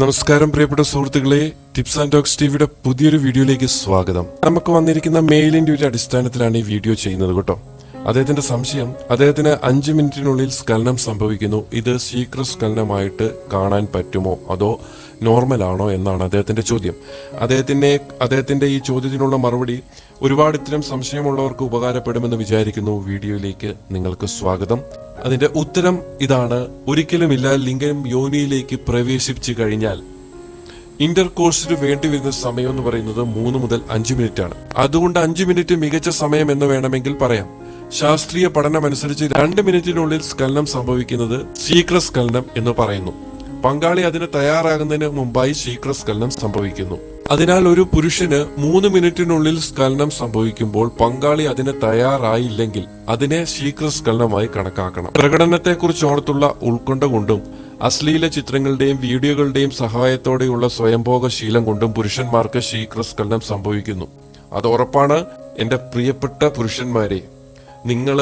നമസ്കാരം പ്രിയപ്പെട്ട സുഹൃത്തുക്കളെ. ടിപ്സ് ആൻഡ് ടോക്സ് ടിവിയുടെ പുതിയൊരു വീഡിയോയിലേക്ക് സ്വാഗതം. നമുക്ക് വന്നിരിക്കുന്ന മെയിലിന്റെ ഒരു അടിസ്ഥാനത്തിലാണ് ഈ വീഡിയോ ചെയ്യുന്നത് കേട്ടോ. അദ്ദേഹത്തിന്റെ സംശയം അദ്ദേഹത്തിന് അഞ്ച് മിനിറ്റിനുള്ളിൽ സ്ഖലനം സംഭവിക്കുന്നു. ഇത് ശീഘ്ര സ്ഖലനമായിട്ട് കാണാൻ പറ്റുമോ? അതോ നോർമൽ ആണോ എന്നാണ് അദ്ദേഹത്തിന്റെ ചോദ്യം. അദ്ദേഹത്തിന്റെ അദ്ദേഹത്തിന്റെ ഈ ചോദ്യത്തിനുള്ള മറുപടി ഒരുപാട് ഇത്തരം സംശയമുള്ളവർക്ക് ഉപകാരപ്പെടുമെന്ന് വിചാരിക്കുന്നു. വീഡിയോയിലേക്ക് നിങ്ങൾക്ക് സ്വാഗതം. അതിന്റെ ഉത്തരം ഇതാണ്. ഒരിക്കലുമില്ല ലിംഗം യോനിയിലേക്ക് പ്രവേശിപ്പിച്ചു കഴിഞ്ഞാൽ ഇന്റർ കോഴ്സിന് വേണ്ടി വരുന്ന സമയം എന്ന് പറയുന്നത് മൂന്ന് മുതൽ അഞ്ച് മിനിറ്റ് ആണ് അതുകൊണ്ട് അഞ്ച് മിനിറ്റ് മികച്ച സമയം എന്ന് വേണമെങ്കിൽ പറയാം. ശാസ്ത്രീയ പഠനമനുസരിച്ച് രണ്ട് മിനിറ്റിനുള്ളിൽ സ്കലനം സംഭവിക്കുന്നത് ശീഘ്രസ്ഖലനം എന്ന് പറയുന്നു. പങ്കാളി അതിന് തയ്യാറാകുന്നതിന് മുമ്പായി ശീഘ്രസ്ഖലനം സംഭവിക്കുന്നു. അതിനാൽ ഒരു പുരുഷന് മൂന്ന് മിനിറ്റിനുള്ളിൽ സ്കലനം സംഭവിക്കുമ്പോൾ പങ്കാളി അതിന് തയ്യാറായില്ലെങ്കിൽ അതിനെ ശീഘ്രസ്ഖലനമായി കണക്കാക്കണം. പ്രകടനത്തെക്കുറിച്ച് ഓർത്തുള്ള ഉൾക്കൊണ്ട കൊണ്ടും അശ്ലീല ചിത്രങ്ങളുടെയും വീഡിയോകളുടെയും സഹായത്തോടെയുള്ള സ്വയംഭോഗ ശീലം കൊണ്ടും പുരുഷന്മാർക്ക് ശീഘ്രസ്ഖലനം സംഭവിക്കുന്നു. അത് ഉറപ്പാണ്. എന്റെ പ്രിയപ്പെട്ട പുരുഷന്മാരെ നിങ്ങൾ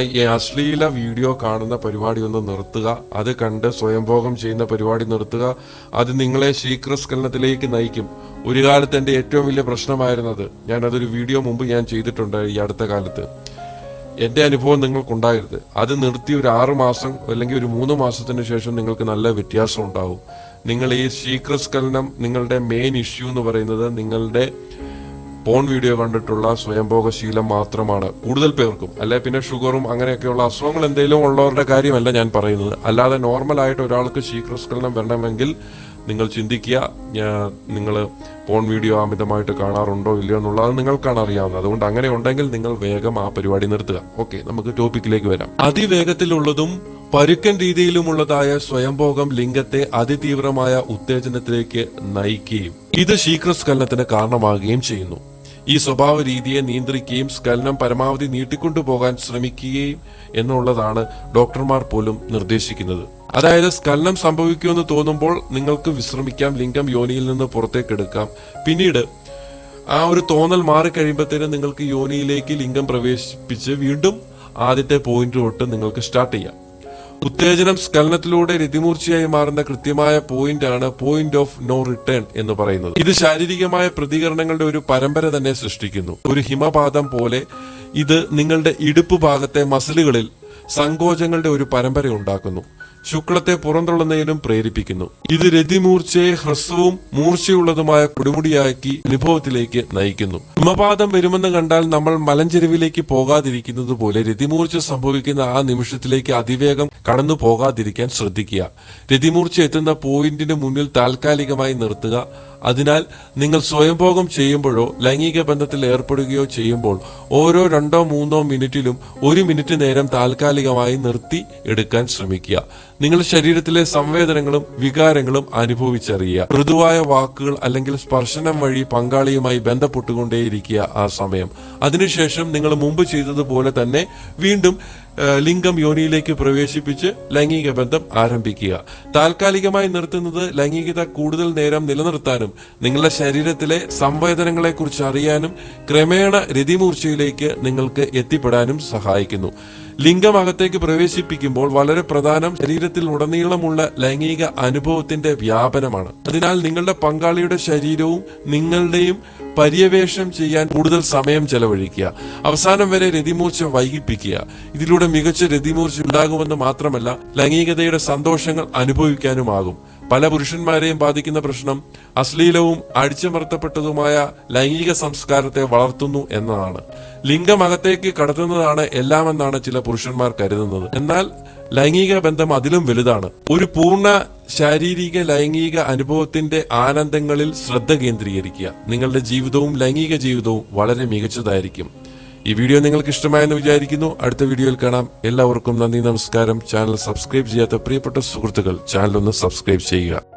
ഈ അശ്ലീല വീഡിയോ കാണുന്ന പരിപാടി ഒന്ന് നിർത്തുക. അത് കണ്ട് സ്വയംഭോഗം ചെയ്യുന്ന പരിപാടി നിർത്തുക. അത് നിങ്ങളെ ശീക്രസ്കലനത്തിലേക്ക് നയിക്കും. ഒരു കാലത്ത് എന്റെ ഏറ്റവും വലിയ പ്രശ്നമായിരുന്നത് ഞാൻ അതൊരു വീഡിയോ മുമ്പ് ഞാൻ ചെയ്തിട്ടുണ്ട് ഈ അടുത്ത കാലത്ത്. എന്റെ അനുഭവം നിങ്ങൾക്കുണ്ടാകരുത്. അത് നിർത്തി ഒരു ആറു മാസം അല്ലെങ്കിൽ ഒരു മൂന്ന് മാസത്തിന് ശേഷം നിങ്ങൾക്ക് നല്ല വ്യത്യാസം ഉണ്ടാവും. നിങ്ങൾ ഈ ശീക്രസ്കലനം നിങ്ങളുടെ മെയിൻ ഇഷ്യൂ എന്ന് പറയുന്നത് നിങ്ങളുടെ പോൺ വീഡിയോ കണ്ടിട്ടുള്ള സ്വയംഭോഗ ശീലം മാത്രമാണ് കൂടുതൽ പേർക്കും അല്ലെ പിന്നെ ഷുഗറും അങ്ങനെയൊക്കെയുള്ള അസുഖങ്ങൾ എന്തെങ്കിലും ഉള്ളവരുടെ കാര്യമല്ല ഞാൻ പറയുന്നത്. അല്ലാതെ നോർമൽ ആയിട്ട് ഒരാൾക്ക് ശീക്രസ്കലനം വരണമെങ്കിൽ നിങ്ങൾ ചിന്തിക്കുക നിങ്ങൾ പോൺ വീഡിയോ അമിതമായിട്ട് കാണാറുണ്ടോ ഇല്ലയോ എന്നുള്ളത് നിങ്ങൾക്കാണ് അറിയാവുന്നത്. അതുകൊണ്ട് അങ്ങനെ ഉണ്ടെങ്കിൽ നിങ്ങൾ വേഗം ആ പരിപാടി നിർത്തുക. ഓക്കെ നമുക്ക് ടോപ്പിക്കിലേക്ക് വരാം. അതിവേഗത്തിലുള്ളതും പരുക്കൻ രീതിയിലുമുള്ളതായ സ്വയംഭോഗം ലിംഗത്തെ അതിതീവ്രമായ ഉത്തേജനത്തിലേക്ക് നയിക്കുകയും ഇത് ശീക്രസ്കലനത്തിന് കാരണമാകുകയും ചെയ്യുന്നു. ഈ സ്വഭാവ രീതിയെ നിയന്ത്രിക്കുകയും സ്കലനം പരമാവധി നീട്ടിക്കൊണ്ടുപോകാൻ ശ്രമിക്കുകയും എന്നുള്ളതാണ് ഡോക്ടർമാർ പോലും നിർദ്ദേശിക്കുന്നത്. അതായത് സ്കലനം സംഭവിക്കുമെന്ന് തോന്നുമ്പോൾ നിങ്ങൾക്ക് വിശ്രമിക്കാം ലിംഗം യോനിയിൽ നിന്ന് പുറത്തേക്ക് എടുക്കാം. പിന്നീട് ആ ഒരു തോന്നൽ മാറിക്കഴിയുമ്പോഴത്തേനും നിങ്ങൾക്ക് യോനിയിലേക്ക് ലിംഗം പ്രവേശിപ്പിച്ച് വീണ്ടും ആദ്യത്തെ പോയിന്റ് തൊട്ട് നിങ്ങൾക്ക് സ്റ്റാർട്ട് ചെയ്യാം. ഉത്തേജനം സ്കലനത്തിലൂടെ രതിമൂർച്ചയായി മാറുന്ന കൃത്യമായ പോയിന്റ് ആണ് പോയിന്റ് ഓഫ് നോ റിട്ടേൺ എന്ന് പറയുന്നത്. ഇത് ശാരീരികമായ പ്രതികരണങ്ങളുടെ ഒരു പരമ്പര തന്നെ സൃഷ്ടിക്കുന്നു. ഒരു ഹിമപാതം പോലെ ഇത് നിങ്ങളുടെ ഇടുപ്പ് ഭാഗത്തെ മസിലുകളിൽ സങ്കോചങ്ങളുടെ ഒരു പരമ്പര ഉണ്ടാക്കുന്നു. ശുക്ലത്തെ പുറന്തള്ളുന്നതിനും പ്രേരിപ്പിക്കുന്നു. ഇത് രതിമൂർച്ചയെ ഹ്രസ്വവും മൂർച്ചയുള്ളതുമായ കൊടുമുടിയാക്കി അനുഭവത്തിലേക്ക് നയിക്കുന്നു. ഹിമപാതം വരുമെന്ന് കണ്ടാൽ നമ്മൾ മലഞ്ചെരുവിലേക്ക് പോകാതിരിക്കുന്നത് പോലെ രതിമൂർച്ച സംഭവിക്കുന്ന ആ നിമിഷത്തിലേക്ക് അതിവേഗം കടന്നു പോകാതിരിക്കാൻ ശ്രദ്ധിക്കുക. രതിമൂർച്ച എത്തുന്ന പോയിന്റിന് മുന്നിൽ താൽക്കാലികമായി നിർത്തുക. അതിനാൽ നിങ്ങൾ സ്വയംഭോഗം ചെയ്യുമ്പോഴോ ലൈംഗിക ബന്ധത്തിൽ ഏർപ്പെടുകയോ ചെയ്യുമ്പോൾ ഓരോ രണ്ടോ മൂന്നോ മിനിറ്റിലും ഒരു മിനിറ്റ് നേരം താൽക്കാലികമായി നിർത്തി എടുക്കാൻ ശ്രമിക്കുക. നിങ്ങളുടെ ശരീരത്തിലെ സംവേദനങ്ങളും വികാരങ്ങളും അനുഭവിച്ചറിയുക. മൃദുവായ വാക്കുകൾ അല്ലെങ്കിൽ സ്പർശനം വഴി പങ്കാളിയുമായി ബന്ധപ്പെട്ടുകൊണ്ടേയിരിക്കുക ആ സമയം. അതിനുശേഷം നിങ്ങൾ മുമ്പ് ചെയ്തതുപോലെ തന്നെ വീണ്ടും ലിംഗം യോനിയിലേക്ക് പ്രവേശിപ്പിച്ച് ലൈംഗിക ബന്ധം ആരംഭിക്കുക. താൽക്കാലികമായി നിർത്തുന്നത് ലൈംഗികത കൂടുതൽ നേരം നിലനിർത്താനും നിങ്ങളുടെ ശരീരത്തിലെ സംവേദനങ്ങളെ കുറിച്ച് അറിയാനും ക്രമേണ രതിമൂർച്ചയിലേക്ക് നിങ്ങൾക്ക് എത്തിപ്പെടാനും സഹായിക്കുന്നു. ലിംഗം അകത്തേക്ക് പ്രവേശിപ്പിക്കുമ്പോൾ വളരെ പ്രധാനം ശരീരത്തിൽ ഉടനീളമുള്ള ലൈംഗിക അനുഭവത്തിന്റെ വ്യാപനമാണ്. അതിനാൽ നിങ്ങളുടെ പങ്കാളിയുടെ ശരീരവും നിങ്ങളുടെയും പര്യവേഷണം ചെയ്യാൻ കൂടുതൽ സമയം ചെലവഴിക്കുക. അവസാനം വരെ രതിമൂർച്ച വൈകിപ്പിക്കുക. ഇതിലൂടെ മികച്ച രതിമൂർച്ച ഉണ്ടാകുമെന്ന് മാത്രമല്ല ലൈംഗികതയുടെ സന്തോഷങ്ങൾ അനുഭവിക്കാനുമാകും. പല പുരുഷന്മാരെയും ബാധിക്കുന്ന പ്രശ്നം അശ്ലീലവും അടിച്ചമർത്തപ്പെട്ടതുമായ ലൈംഗിക സംസ്കാരത്തെ വളർത്തുന്നു എന്നതാണ്. ലിംഗം അകത്തേക്ക് കടത്തുന്നതാണ് എല്ലാമെന്നാണ് ചില പുരുഷന്മാർ കരുതുന്നത്. എന്നാൽ ലൈംഗിക ബന്ധം അതിലും വലുതാണ്. ഒരു പൂർണ ശാരീരിക ലൈംഗിക അനുഭവത്തിന്റെ ആനന്ദങ്ങളിൽ ശ്രദ്ധ കേന്ദ്രീകരിക്കുക. നിങ്ങളുടെ ജീവിതവും ലൈംഗിക ജീവിതവും വളരെ മികച്ചതായിരിക്കും. ഈ വീഡിയോ നിങ്ങൾക്ക് ഇഷ്ടമായെന്ന് വിചാരിക്കുന്നു. അടുത്ത വീഡിയോയിൽ കാണാം. എല്ലാവർക്കും നന്ദി നമസ്കാരം. ചാനൽ സബ്സ്ക്രൈബ് ചെയ്യാത്ത പ്രിയപ്പെട്ട സുഹൃത്തുക്കൾ ചാനൽ ഒന്ന് സബ്സ്ക്രൈബ് ചെയ്യുക.